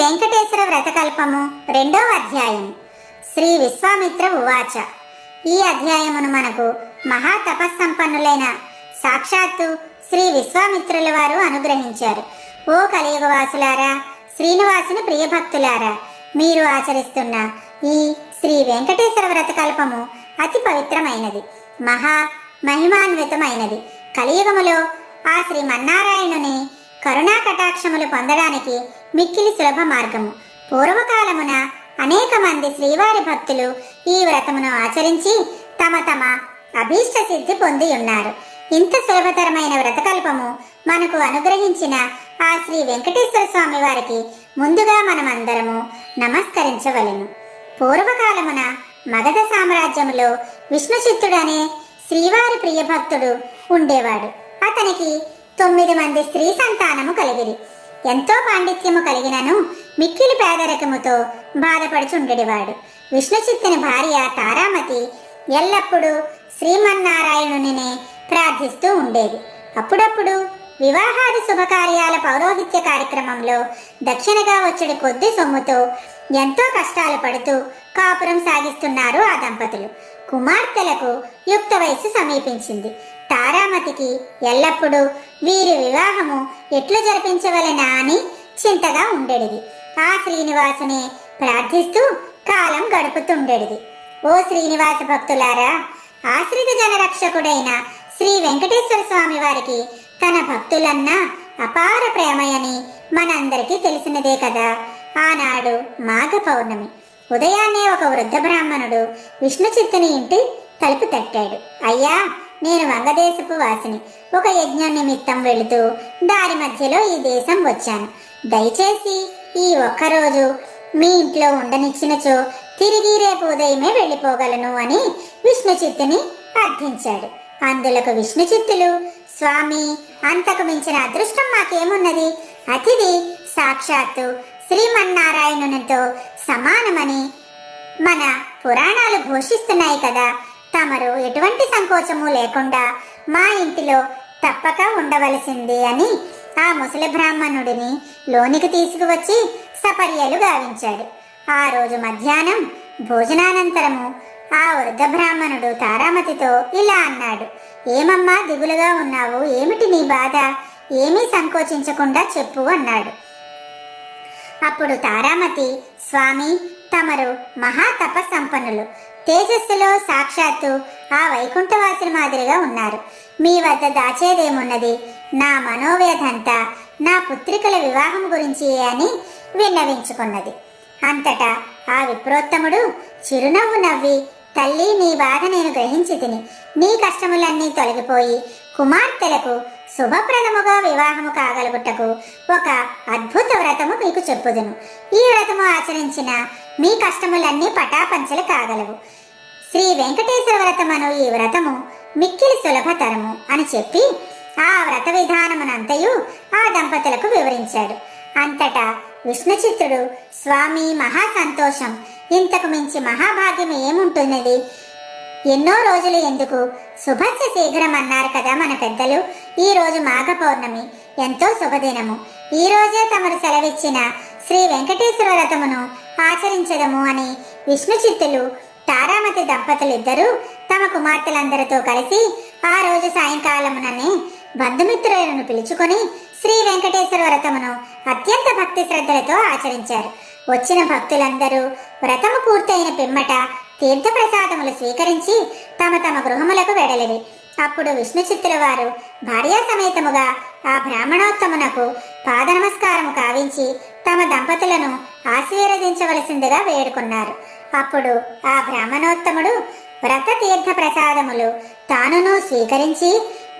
వెంకటేశ్వర వ్రతకల్పము రెండవ అధ్యాయం. శ్రీ విశ్వామిత్ర ఉవాచ. ఈ అధ్యాయమును మనకు మహా తపస్సంపన్నులైన సాక్షాత్తు శ్రీ విశ్వామిత్రుల వారు అనుగ్రహించారు. ఓ కలియుగవాసులారా శ్రీనివాసుని ప్రియభక్తులారా మీరు ఆచరిస్తున్న ఈ శ్రీ వెంకటేశ్వర వ్రతకల్పము అతి పవిత్రమైనది మహా మహిమాన్వితమైనది. కలియుగములో ఆ శ్రీ మన్నారాయణుని కరుణా కటాక్షములు పొందడానికి మిక్కిలి సులభ మార్గము. పూర్వకాలమున అనేక మంది శ్రీవారి భక్తులు ఈ వ్రతమును ఆచరించి తమ తమ అభీష్ట సిద్ధి పొంది ఉన్నారు. ఇంత సులభతరమైన వ్రతకల్పము మనకు అనుగ్రహించిన ఆ శ్రీ వెంకటేశ్వర స్వామి వారికి ముందుగా మనమందరము నమస్కరించవలెను. పూర్వకాలమున మగధ సామ్రాజ్యములో విష్ణుచిత్తుడనే శ్రీవారి ప్రియ భక్తుడు ఉండేవాడు. అతనికి తొమ్మిది మంది స్త్రీ సంతానము కలిగిరి. ఎంతో పాండిత్యము కలిగినను మిక్కిలి పేదరికముతో బాధపడుచుండెడివాడు. విష్ణుచిత్తుని భార్య తారామతి ఎల్లప్పుడూ శ్రీమన్నారాయణునినే ప్రార్థిస్తూ ఉండేది. అప్పుడప్పుడు వివాహాది శుభకార్యాల పౌరోహిత్య కార్యక్రమంలో దక్షిణగా వచ్చిన కొద్ది సొమ్ముతో ఎంతో కష్టాలు పడుతూ కాపురం సాగిస్తున్నారు ఆ దంపతులు. కుమార్తెలకు యుక్త వయసు సమీపించింది. తారామతికి ఎల్లప్పుడూ వీరి వివాహము ఎట్లు జరిపించవలనా అని చింతగా ఉండేది ఆ శ్రీనివాసుని ప్రార్థిస్తూ కాలం గడుపుతుండేది ఓ శ్రీనివాస భక్తులారా ఆశ్రిత జనరక్షకుడైన శ్రీ వెంకటేశ్వర స్వామి వారికి తన భక్తులన్నా అపార ప్రేమయని మనందరికీ తెలిసినదే కదా. ఆనాడు మాఘ పౌర్ణమి. ఉదయాన్నే ఒక వృద్ధ బ్రాహ్మణుడు విష్ణుచిత్తుని ఇంటి తలుపు తట్టాడు. అయ్యా నేను వంగదేశపు వాసిని. ఒక యజ్ఞం నిమిత్తం వెళుతూ దారి మధ్యలో ఈ దేశం వచ్చాను. దయచేసి ఈ ఒక్కరోజు మీ ఇంట్లో ఉండనిచ్చినచో తిరిగి రేపు ఉదయమే వెళ్ళిపోగలను అని విష్ణుచిత్తుని అర్థించాడు అందులకు విష్ణుచిత్తులు స్వామి అంతకు మించిన అదృష్టం మాకేమున్నది? అతిథి సాక్షాత్తు శ్రీమన్నారాయణునితో సమానమని మన పురాణాలు ఘోషిస్తున్నాయి కదా. తమరు ఎటువంటి సంకోచము లేకుండా మా ఇంటిలో తప్పక ఉండవలసింది అని ఆ ముసలి బ్రాహ్మణుడిని లోనికి తీసుకువచ్చి సపర్యలు గావించాడు. ఆ రోజు మధ్యాహ్నం భోజనానంతరము ఆ వృద్ధ బ్రాహ్మణుడు తారామతితో ఇలా అన్నాడు ఏమమ్మా దిగులుగా ఉన్నావు? ఏమిటి నీ బాధ? ఏమీ సంకోచించకుండా చెప్పు అన్నాడు. అప్పుడు తారామతి స్వామి తమరు మహా తపస్సంపన్నులు. తేజస్సులో సాక్షాత్తు ఆ వైకుంఠవాసుల మాదిరిగా ఉన్నారు. మీ వద్ద దాచేదేమున్నది? నా మనోవేదంతా నా పుత్రికల వివాహం గురించి అని విన్నవించుకున్నది. అంతటా ఆ విప్రోత్తముడు చిరునవ్వు నవ్వి తల్లి నీ బాధ నేను గ్రహించి తిని నీ కష్టములన్నీ తొలగిపోయి కుమార్తెలకు శుభప్రదముగా వివాహము కాగలుగుటకు ఒక అద్భుత వ్రతము మీకు చెప్పుదును. ఈ వ్రతము ఆచరించిన మీ కష్టములన్నీ పటాపంచలు కాగలవు. శ్రీ వెంకటేశ్వర వ్రతమను ఈ వ్రతము మిక్కిలి సులభతరము అని చెప్పి ఆ వ్రత విధానమునంతయు ఆ దంపతులకు వివరించాడు. అంతటా విష్ణుచిత్తుడు స్వామి మహాసంతోషం. ఇంతకు మించి మహాభాగ్యం ఏముంటున్నది? ఎన్నో రోజులు ఎందుకు? శుభస్య శీఘ్రం అన్నారు కదా మన పెద్దలు. ఈ రోజు మాఘ పౌర్ణమి. ఎంతో శుభదినము. ఈ రోజే తమరు సెలవిచ్చిన శ్రీ వెంకటేశ్వర వ్రతమును ఆచరించదము అని విష్ణు చిత్తులు తారామతి దంపతులిద్దరూ తమ కుమార్తెలందరితో కలిసి ఆ రోజు సాయంకాలముననే బంధుమిత్రులను పిలుచుకొని శ్రీ వెంకటేశ్వర వ్రతమును అత్యంత భక్తి శ్రద్ధలతో ఆచరించారు. వచ్చిన భక్తులందరూ వ్రతము పూర్తయిన పిమ్మట తీర్థప్రసాదములు స్వీకరించి తమ తమ గృహములకు వెడలిరి. అప్పుడు విష్ణు చిత్తుల వారు భార్యా సమేతముగా ఆ బ్రాహ్మణోత్తమునకు పాద నమస్కారము కావించి తమ దంపతులను ఆశీర్వదించవలసిందిగా వేడుకున్నారు. అప్పుడు ఆ బ్రాహ్మణోత్తముడు వ్రత తీర్థ ప్రసాదములు తానును స్వీకరించి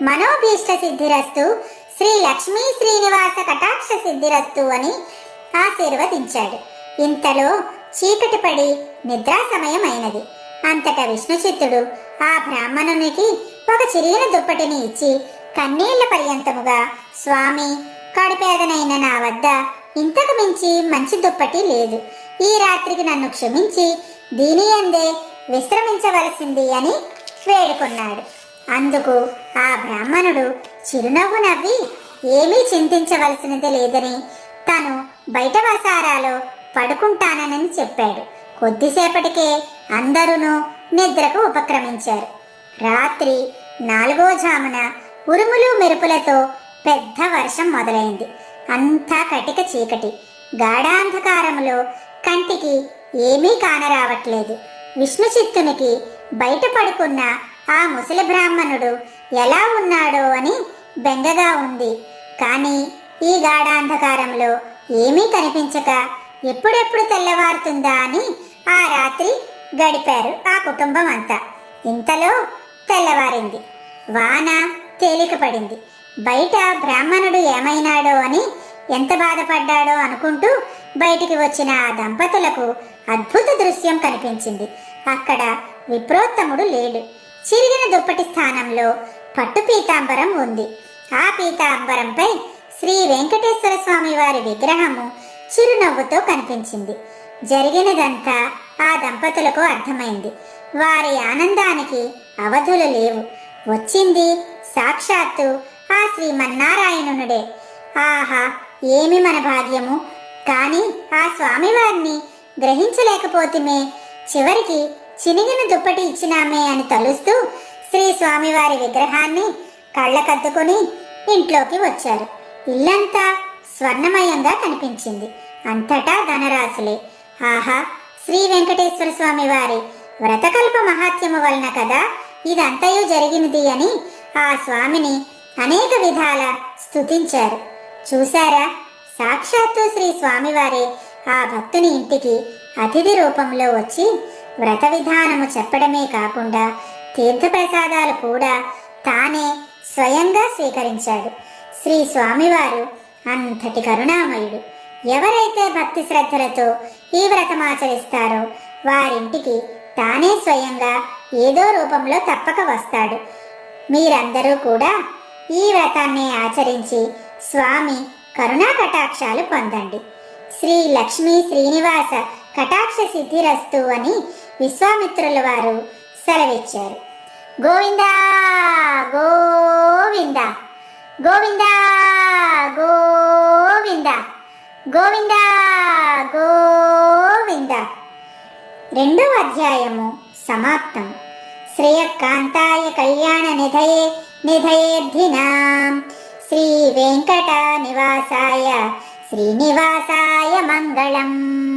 మనోభీష్ట సిద్ధిరస్తు శ్రీ లక్ష్మీ శ్రీనివాస కటాక్ష సిద్ధిరస్తు అని ఆశీర్వదించాడు. ఇంతలో చీకటి పడి నిద్రా సమయం అయినది అంతటా విష్ణుచిత్తుడు ఆ బ్రాహ్మణునికి ఒక చిరిగిన దుప్పటిని ఇచ్చి కన్నీళ్ళ పర్యంతముగా స్వామి కడుపేదనైన నా వద్ద ఇంతకు మించి మంచి దుప్పటి లేదు. ఈ రాత్రికి నన్ను క్షమించి దీని అందే విశ్రమించవలసింది అని వేడుకున్నాడు. అందుకు ఆ బ్రాహ్మణుడు చిరునవ్వు నవ్వి ఏమీ చింతించవలసినది లేదని తను బయట వసారాలో పడుకుంటానని చెప్పాడు. కొద్దిసేపటికే అందరూ నిద్రకు ఉపక్రమించారు. రాత్రి నాలుగో జామున ఉరుములు మెరుపులతో పెద్ద వర్షం మొదలైంది. అంతా కటిక చీకటి. గాఢాంధకారములో కంటికి ఏమీ కానరావట్లేదు. విష్ణు చిత్తునికి బయట పడుకున్న ఆ ముసలి బ్రాహ్మణుడు ఎలా ఉన్నాడో అని బెంగగా ఉంది. కానీ ఈ గాఢాంధకారంలో ఏమీ కనిపించక ఎప్పుడెప్పుడు తెల్లవారుతుందా అని ఆ రాత్రి గడిపారు ఆ కుటుంబం అంతా. ఇంతలో తెల్లవారింది. వాన తేలికపడింది బయట బ్రాహ్మణుడు ఏమైనాడో అని ఎంత బాధపడ్డాడో అనుకుంటూ బయటికి వచ్చిన ఆ దంపతులకు అద్భుత దృశ్యం కనిపించింది. అక్కడ విప్రోత్తముడు లేడు. చిరిగిన దుప్పటి స్థానంలో పట్టు పీతాంబరం ఉంది. ఆ పీతాంబరంపై శ్రీ వెంకటేశ్వర స్వామి వారి విగ్రహము చిరునవ్వుతో కనిపించింది. జరిగినదంతా ఆ దంపతులకు అర్థమైంది. వారి ఆనందానికి అవధులు లేవు. వచ్చింది సాక్షాత్తు ఆ శ్రీమన్నారాయణునుడే. ఆహా ఏమి మన భాగ్యము? కానీ ఆ స్వామివారిని గ్రహించలేకపోతిమే. చివరికి చినిగిన దుప్పటి ఇచ్చినామే అని తలుస్తూ శ్రీ స్వామివారి విగ్రహాన్ని కళ్ళకద్దుకుని ఇంట్లోకి వచ్చారు. ఇల్లంతా స్వర్ణమయంగా కనిపించింది. అంతటా ధనరాశులే. ఆహా శ్రీ వెంకటేశ్వర స్వామి వారి వ్రతకల్ప మహాత్యము వలన కదా ఇదంతయు జరిగినది అని ఆ స్వామిని అనేక విధాల స్థుతించారు చూశారా? సాక్షాత్తు శ్రీ స్వామివారే ఆ భక్తుని ఇంటికి అతిథి రూపంలో వచ్చి వ్రత విధానము చెప్పడమే కాకుండా తీర్థప్రసాదాలు కూడా తానే స్వయంగా స్వీకరించాడు. శ్రీ స్వామివారు అంతటి కరుణామయుడు. ఎవరైతే భక్తి శ్రద్ధలతో ఈ వ్రతం ఆచరిస్తారో వారింటికి తానే స్వయంగా ఏదో రూపంలో తప్పక వస్తాడు. మీరందరూ కూడా ఈ వ్రతాన్ని ఆచరించి స్వామి కరుణా కటాక్షాలు పొందండి. శ్రీ లక్ష్మీ శ్రీనివాస కటాక్ష సిద్ధిరస్తు అని విశ్వామిత్రుల వారు సెలవిచ్చారు. గోవిందా గోవిందా గోవిందా. గోవింద. గోవింద గోవింద. రెండవ అధ్యాయము సమాప్తం. శ్రేయకాంతాయ కళ్యాణ నిధయే నిధయేర్ధినాం. శ్రీ వెంకట నివాసాయ శ్రీనివాసాయ మంగళం.